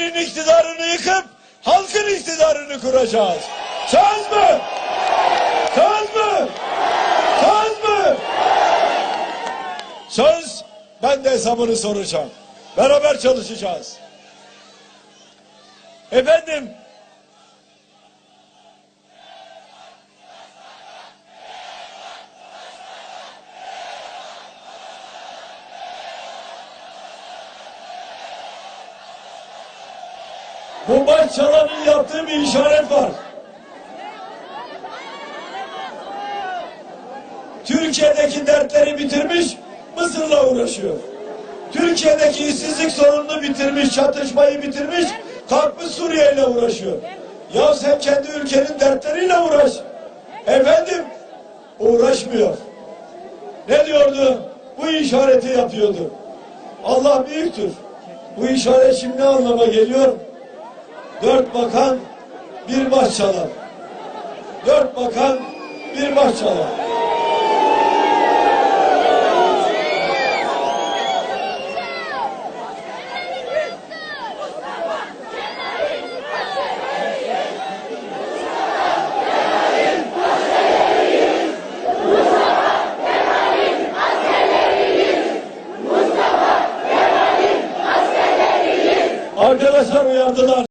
Kemal'in iktidarını yıkıp halkın iktidarını kuracağız. Söz mü? Söz mü? Söz mü? Söz ben de hesabını soracağım. Beraber çalışacağız. Efendim Bu baş çalanın yaptığı bir işaret var. Türkiye'deki dertleri bitirmiş, Mısır'la uğraşıyor. Türkiye'deki işsizlik sorununu bitirmiş, çatışmayı bitirmiş, kalkmış Suriye ile uğraşıyor. Ya sen kendi ülkenin dertleriyle uğraş. Efendim, uğraşmıyor. Ne diyordu? Bu işareti yapıyordu. Allah büyüktür. Bu işaret şimdi anlama geliyor? Dört bakan bir baş çalar. Dört bakan bir baş çalar. Arkadaşlar